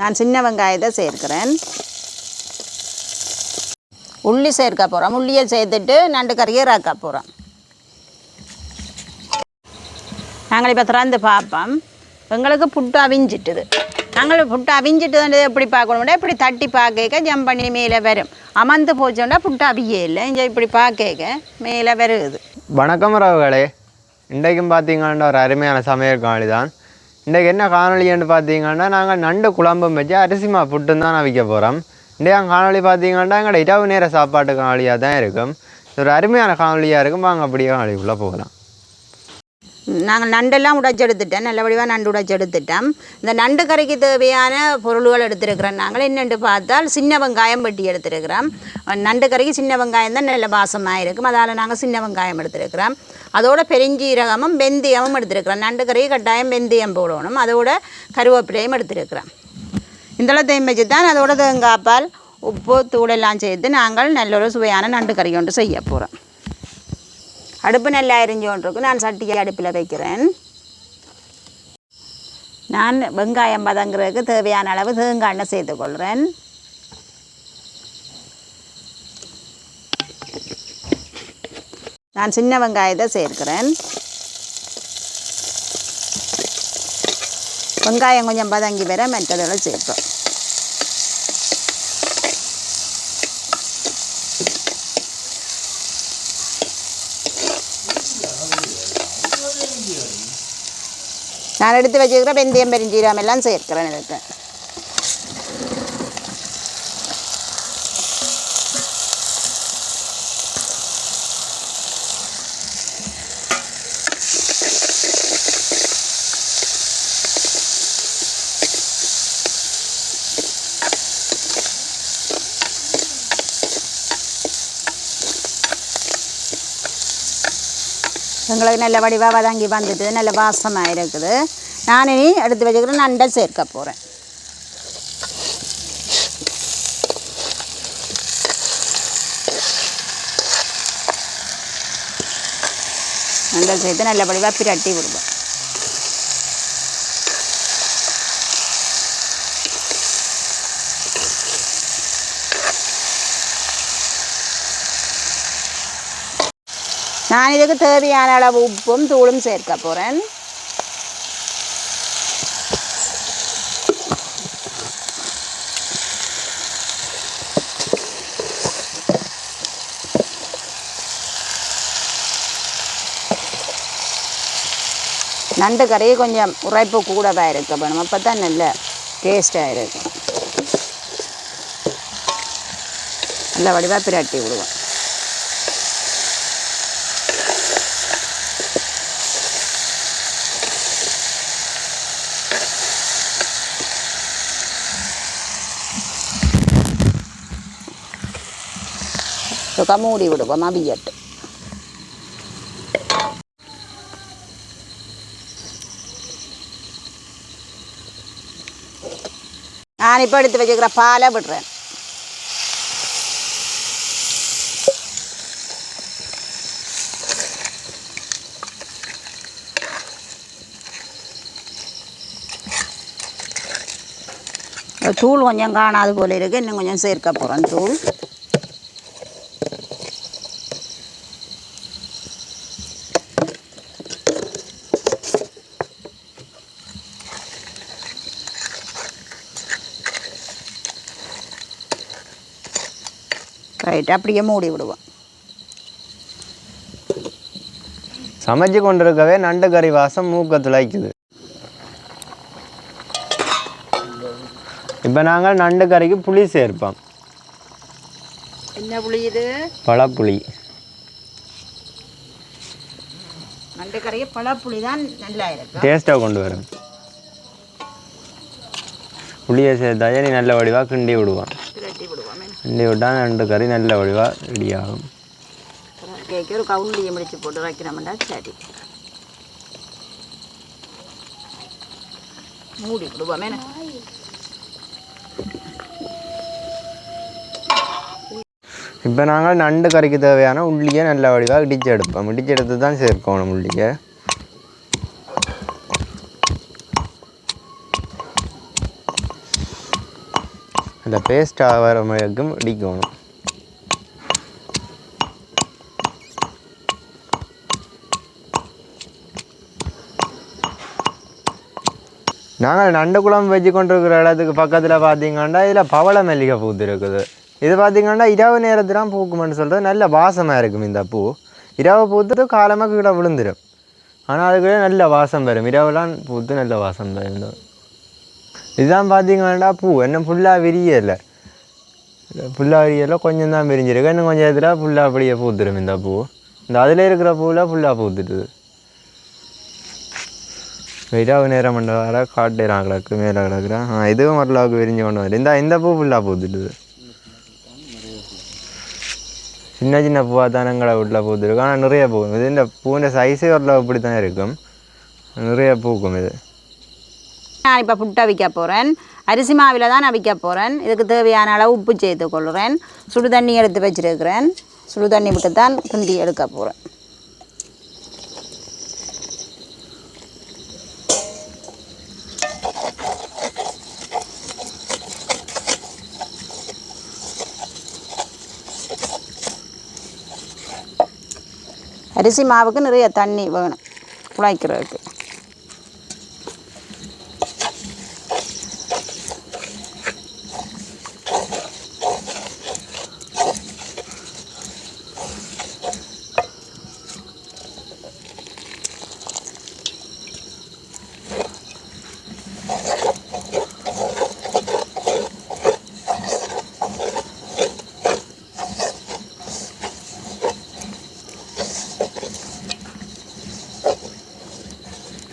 நான் சின்ன வெங்காயத்தை சேர்க்கிறேன். உள்ளி சேர்க்க போகிறோம் உள்ளியை சேர்த்துட்டு நண்டு கறியை ராக்க போகிறோம் நாங்கள் இப்போ திறந்து பார்ப்போம். எங்களுக்கு புட்டு அவிஞ்சிட்டுது. நாங்கள் புட்டு அவிஞ்சிட்டுது எப்படி பார்க்கணும்னா இப்படி தட்டி பார்க்க ஜம்ப் பண்ணி மேலே வரும். அமர்ந்து போச்சோன்னா புட்டு அவியே இல்லை. இங்கே இப்படி பார்க்க மேலே வருது. வணக்கம் ரவுகளே. இன்றைக்கும் பார்த்தீங்கன்னா ஒரு அருமையான சமையல் காலி தான் இன்றைக்கு என்ன காணொலின்னு பார்த்தீங்கன்னா நாங்கள் நண்டு குழம்பும் வச்சு அரிசி மா தான் நான் விற்க போகிறோம் இன்றைய காணொலி பார்த்தீங்கன்னா எங்களோட இரவு நேர சாப்பாட்டு காணொலியாக தான் இருக்கும். ஒரு அருமையான காணொலியாக இருக்கும். வாங்க அப்படியே காணொலிக்குள்ளே போகலாம். நாங்கள் நண்டெல்லாம் உடைச்சி எடுத்துட்டேன். நல்ல வடிவாக நண்டு உடைச்சி எடுத்துட்டோம் இந்த நண்டு கறிக்கு தேவையான பொருள்கள் எடுத்துருக்கிறோம் நாங்கள். என்னென்று பார்த்தால் சின்ன வெங்காயம் வெட்டி எடுத்துருக்கிறோம். நண்டு கறிக்கு சின்ன வெங்காயம் தான் நல்ல வாசமாக இருக்கும். அதால் நாங்கள் சின்ன வெங்காயம் எடுத்துருக்கிறோம். அதோட பெருஞ்சீரகமும் வெந்தயமும் எடுத்துருக்கிறோம். நண்டு கறி கட்டாயம் வெந்தயம் போடணும். அதோட கருவேப்பிலையும் எடுத்துருக்கிறோம். இந்தளத்தையும் வச்சு தான் அதோட தேங்காய்ப்பால் உப்பு தூளெல்லாம் சேர்த்து நாங்கள் நல்ல ஒரு சுவையான நண்டு கறி கொண்டு செய்ய போகிறோம் அடுப்பு நல்லா எரிஞ்சோன்றிருக்கு நான் சட்டியை அடுப்பில் வைக்கிறேன். நான் வெங்காயம் பதங்குறதுக்கு தேவையான அளவு தேங்காய் எண்ணெய் சேர்த்துக்கொள்கிறேன் நான் சின்ன வெங்காயத்தை சேர்க்கிறேன். வெங்காயம் கொஞ்சம் பதங்கி வர மற்றதெல்லாம் சேர்ப்போம் நான் எடுத்து வச்சுக்கிற வெந்தயம் பெருஞ்சீரம் எல்லாம் சேர்க்கிறேன் இதுக்கு எங்களுக்கு நல்ல வடிவாக வதங்கி வந்துட்டு நல்ல வாசமாக இருக்குது. நான் இனி எடுத்து வச்சுக்கிறேன் நண்டை சேர்க்க போகிறேன் நண்டை சேர்த்து நல்ல வடிவாக பிரட்டி விடுவோம் நான் இதுக்கு தேவையான அளவு உப்பும் தூளும் சேர்க்க போகிறேன் நண்டு கறியை கொஞ்சம் உரைப்பு கூடவாக இருக்க. வேணும் அப்போ தான் நல்ல டேஸ்ட்டாக இருக்கும். நல்ல வடிவாக பிரட்டி விடுவோம். சுக்கா மூடி விடுவோம் அவியட்டு நான் இப்போ எடுத்து வச்சுக்கிற பாலை விடுறேன். தூள் கொஞ்சம் காணாது போல இருக்கு இன்னும் கொஞ்சம் சேர்க்க போகிறேன் தூள். ரைட் அப்படியே மூடி விடுவோம். சமைச்சு கொண்டிருக்கவே நண்டு கறி வாசம் மூக்க துளைக்குது இப்போ நாங்கள் நண்டு கறிக்கு புளி சேர்ப்போம். என்ன புளி இது? பழப்புளி. நண்டு கறியை பழப்புளி தான் நல்லா இருக்கும். டேஸ்ட்டாக கொண்டு வரும். புளியை சேர்த்தாயே நீ நல்ல வடிவாக கிண்டி விடுவான் கிண்டி விட்டால் நண்டு கறி நல்ல வடிவாக ரெடி ஆகும் கேக்கு ஒரு கவுண்டியை முடிச்சு போட்டு வைக்கிறோம்டா சரி மூடி விடுவோம் இப்போ நாங்கள் நண்டு கறிக்கு தேவையான உள்ளியை நல்ல வடிவாக இடிச்சு எடுப்போம் இடிச்சு எடுத்து தான் சேர்க்கணும் உள்ளியை அந்த பேஸ்ட் வர வரைக்கும் இடிக்கணும். நாங்கள் நண்டு குழம்பு வச்சு கொண்டிருக்கிற இடத்துக்கு பக்கத்தில் பார்த்தீங்கன்னா இதில் பவள மல்லிகை பூத்து இருக்குது. இது பார்த்தீங்கன்னா இரவு நேரத்தில் பூக்குமென்னு சொல்கிறது நல்ல வாசமாக இருக்கும் இந்த பூ. இரவு பூத்துட்டு காலமாக கீழே விழுந்துடும் ஆனால் அதுக்கு நல்ல வாசம் வரும். இரவுலாம் பூத்து நல்ல வாசம் வரும். இதுதான் பார்த்தீங்கன்னா பூ. என்ன ஃபுல்லாக விரியலை. ஃபுல்லாக விரியலை கொஞ்சம் தான் விரிஞ்சிருக்கு. இன்னும் கொஞ்சம் இதில் ஃபுல்லாக அப்படியே பூத்துடும் இந்த பூ. இந்த அதில் இருக்கிற பூவில் ஃபுல்லாக பூத்துட்டுது. இரவு நேரம் பண்ணுற வர காட்டுறான் கிடக்கு மேலே கிடக்குறான் ஆ இதுவும் ஓரளவுக்கு விரிஞ்சு கொண்டு வரும். இந்த இந்த பூ ஃபுல்லாக பூத்துட்டுது. சின்ன சின்ன பூவாக தானங்களை வீட்டில் பூத்துருக்கும் ஆனால் நிறைய பூக்கும் இது இந்த பூவிൻ്റെ சைஸே ஓரளவு இப்படி தான் இருக்கும். நிறைய பூக்கும் இது. நான் இப்போ புட்டை அவிக்க போகிறேன் அரிசி மாவில் தான் அவிக்க போகிறேன் இதுக்கு தேவையான அளவு உப்பு சேர்த்து கொள்கிறேன். சுடு தண்ணி எடுத்து வச்சிருக்கிறேன். சுடு தண்ணி விட்டு தான் கிண்டி எடுக்க போகிறேன் அரிசி மாவுக்கு நிறைய தண்ணி வேணும். குழாய்க்கிறதுக்கு.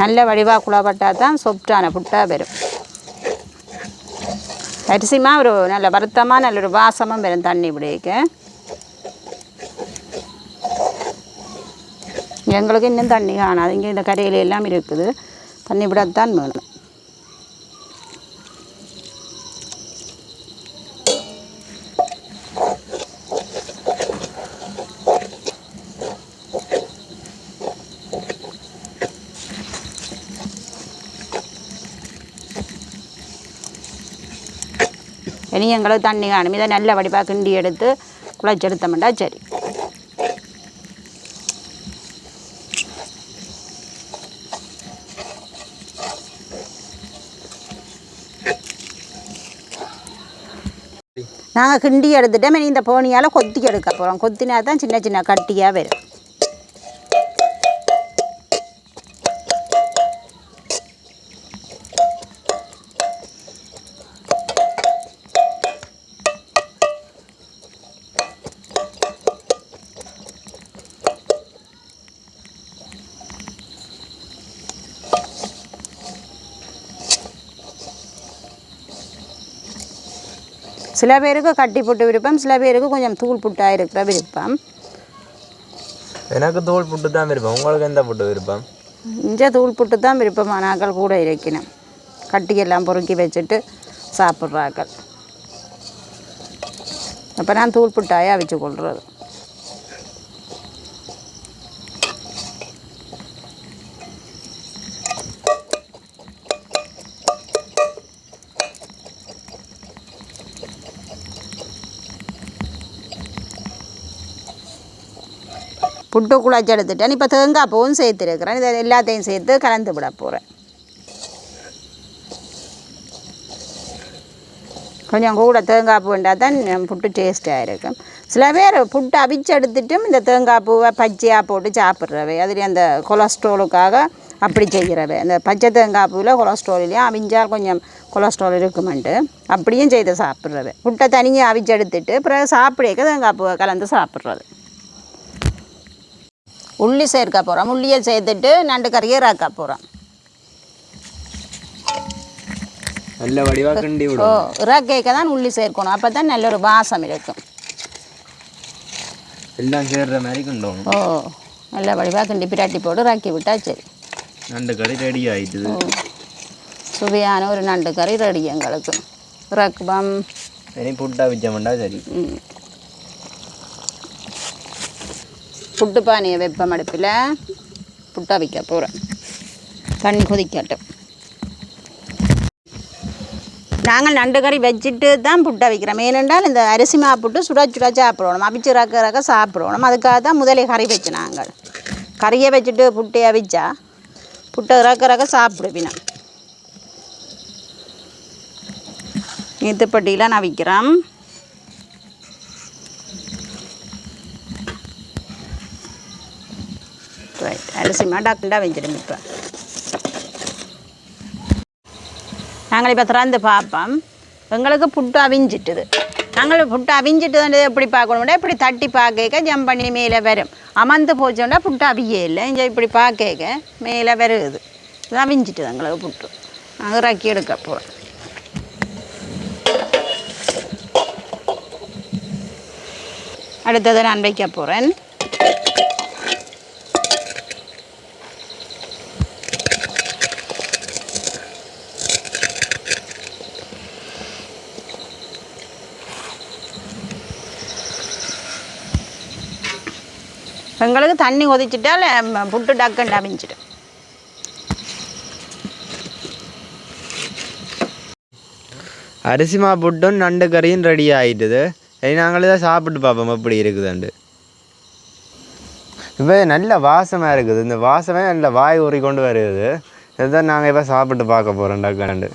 நல்ல வடிவாக குழப்பட்டால் தான் சொப்டான புட்டாக வரும். அரிசிமா ஒரு நல்ல வருத்தமாக நல்ல ஒரு வாசமும் வரும் தண்ணி பிடிக்க எங்களுக்கு இன்னும் தண்ணி காணாது. இங்கே இந்த கரையில எல்லாம் இருக்குது. தண்ணி விடத்தான் வேணும். இனி எங்களுக்கு தண்ணி காணும் இதை நல்ல வடிவாக கிண்டி எடுத்து குழைச்செடுத்தோம்னா சரி நாங்கள் கிண்டி எடுத்துட்டோம் இனி இந்த போனியால் கொத்தி எடுக்க போகிறோம் கொத்தினா தான் சின்ன சின்ன கட்டியாக வரும் சில பேருக்கு கட்டி புட்டு விருப்பம் சில பேருக்கு கொஞ்சம் தூள் புட்டாக இருக்கிற விருப்பம். எனக்கு தோல் புட்டு தான் விருப்பம். உங்களுக்கு எந்த புட்டு விருப்பம்? இங்கே தூள் புட்டு தான் விருப்பமானாக்கள் கூட இருக்கணும். கட்டியெல்லாம் பொறுக்கி வச்சுட்டு சாப்பிட்றாக்கள். அப்போ நான் தூள் புட்டாயாக அவிச்சு கொள்வது புட்டு குழச்சி எடுத்துட்டேன் இப்போ தேங்காய் பூவும் சேர்த்துருக்கிறேன். இதை எல்லாத்தையும் சேர்த்து கலந்து விட போகிறேன் கொஞ்சம் கூட தேங்காய் பூ தான் புட்டு டேஸ்ட்டாக இருக்கும். சில பேர் புட்டு அவிச்சு எடுத்துட்டும் இந்த தேங்காய் பூவை பச்சையாக போட்டு சாப்பிட்றவை. அதில் அந்த கொலஸ்ட்ரோலுக்காக அப்படி செய்கிறவை. அந்த பச்சை தேங்காய் பூவில் கொலஸ்ட்ரால்லையும் அவிஞ்சால் கொஞ்சம் கொலஸ்ட்ரால் இருக்குமெண்டு அப்படியும் செய்து சாப்பிட்றவை. புட்டை தனியாக அவிச்சு எடுத்துட்டு பிறகு சாப்பிடக்க தேங்காய் பூவை கலந்து சாப்பிட்றது. உள்ளி சேர்க்க போகிறோம் உள்ளியை சேர்த்துட்டு நண்டு கறியை இறக்க போகிறோம் நல்ல வடிவாக கிண்டி ஓ இறக்கைக்க தான் உள்ளி சேர்க்கணும். அப்போ தான் நல்ல ஒரு வாசம் இருக்கும். எல்லாம் சேர்ற மாதிரி கிண்டோணும். ஓ நல்ல வடிவாக கிண்டி பிராட்டி போட்டு இறக்கி விட்டா சரி. நண்டு கறி ரெடி ஆயிட்டுது. ஓ சுவையான ஒரு நண்டு கறி ரெடி எங்களுக்கு. இறக்குவம். இனி புட்டா வச்சோம்டா சரி. ம். புட்டு பானையை வெப்பம் அடுப்பில் புட்டா வைக்க போகிறேன் தண்ணி கொதிக்கட்டும். நாங்கள் நண்டு கறி வச்சுட்டு தான் புட்டை வைக்கிறோம். ஏனென்றால் இந்த அரிசி மாப்புட்டு புட்டு சுட சுட சாப்பிடணும். அவிச்சு ரக்க ரக்க சாப்பிடணும். அதுக்காக தான் முதலே கறி வச்சு நாங்கள். கறியை வச்சுட்டு புட்டை அவிச்சா புட்டை ரக்க ரக்க சாப்பிடுவினா நீத்துப்பட்டியில் நான் விற்கிறேன் ரைட் அரிசி மா டாக்டர்டா வச்சிடும் இப்போ. நாங்கள் இப்போ திறந்து பார்ப்போம். எங்களுக்கு புட்டு அவிஞ்சிட்டுது. நாங்கள் புட்டு அவிஞ்சிட்டு எப்படி பார்க்கணும்னா இப்படி தட்டி பார்க்க ஜம் பண்ணி மேலே வரும். அமர்ந்து போச்சோன்னா புட்டு அவியே இல்லை. இங்கே இப்படி பார்க்க மேலே வருது. இது அவிஞ்சிட்டுது எங்களுக்கு புட்டு. நாங்கள் இறக்கி எடுக்க போகிறோம் அடுத்தது நான் வைக்க போகிறேன் பிறகு தண்ணி கொதிச்சிட்டால் புட்டு டக்குன்னு அமைஞ்சிடும். அரிசிமா புட்டும் நண்டு கறியும் ரெடி ஆகிட்டுது சரி நாங்களே தான் சாப்பிட்டு பார்ப்போம் எப்படி இருக்குதுண்டு இப்போ நல்ல வாசமாக இருக்குது. இந்த வாசமே நல்ல வாய் ஊறி கொண்டு வருது. இதுதான் நாங்கள் இப்போ சாப்பிட்டு பார்க்க போகிறோம் டக்காண்டு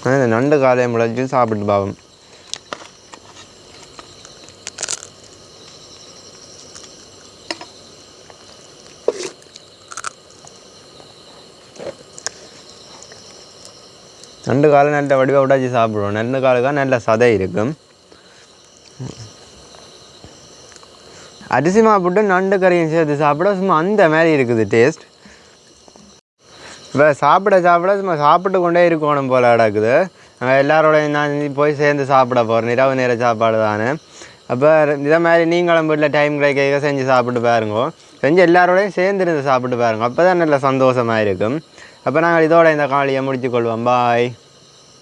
இந்த நண்டு காலையை முளைச்சி சாப்பிட்டு பார்ப்போம் நண்டு காலை நல்ல வடிவாக விடாச்சு சாப்பிடுவோம் நண்டு காலுக்கா நல்ல சதை இருக்கும் அரிசி மாப்பிட்டு நண்டு கறியும் சேர்த்து சாப்பிட சும்மா அந்த மாதிரி இருக்குது டேஸ்ட் இப்போ சாப்பிட சாப்பிட சும்மா சாப்பிட்டு கொண்டே இருக்கணும் போல கிடக்குது. நாங்கள் எல்லாரோடையும் நான் போய் சேர்ந்து சாப்பிட போகிறேன் இரவு நேர சாப்பாடு தானே. அப்போ இதே மாதிரி நீங்களும் வீட்டில் டைம் கிடைக்க செஞ்சு சாப்பிட்டு பாருங்க. செஞ்சு எல்லாரோடையும் சேர்ந்து இருந்து சாப்பிட்டு பாருங்க. அப்போ தான் நல்ல சந்தோஷமாக இருக்கும். அப்போ நாங்கள் இதோட இந்த காலையை முடிச்சுக்கொள்வோம் பாய்